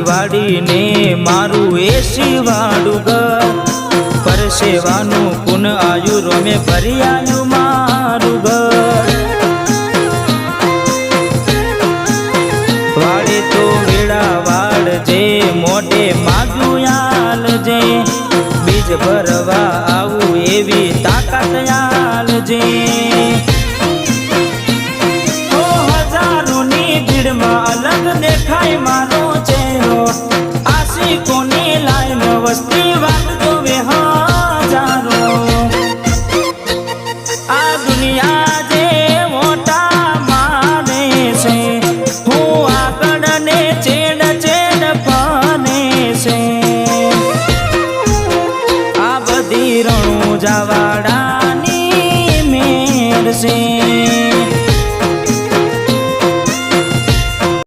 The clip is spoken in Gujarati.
વાડીને મારું એસી વાળું ઘર પરસેવાનું પુન આયુ રમે ભરી આયુ મારું ઘર વાડે તો વેળા વાળજે મોઢે માગ્યું આલજે બીજ ભરવા આવું એવી તાકાત ભીડમાં અલગ દેખાય મારો વસ્તી વાતો હજારો આ દુનિયા જે મોટા માને છે, હું આગળ ને ચેડ ચેડ બને છે. આ બધી રણું જવાડા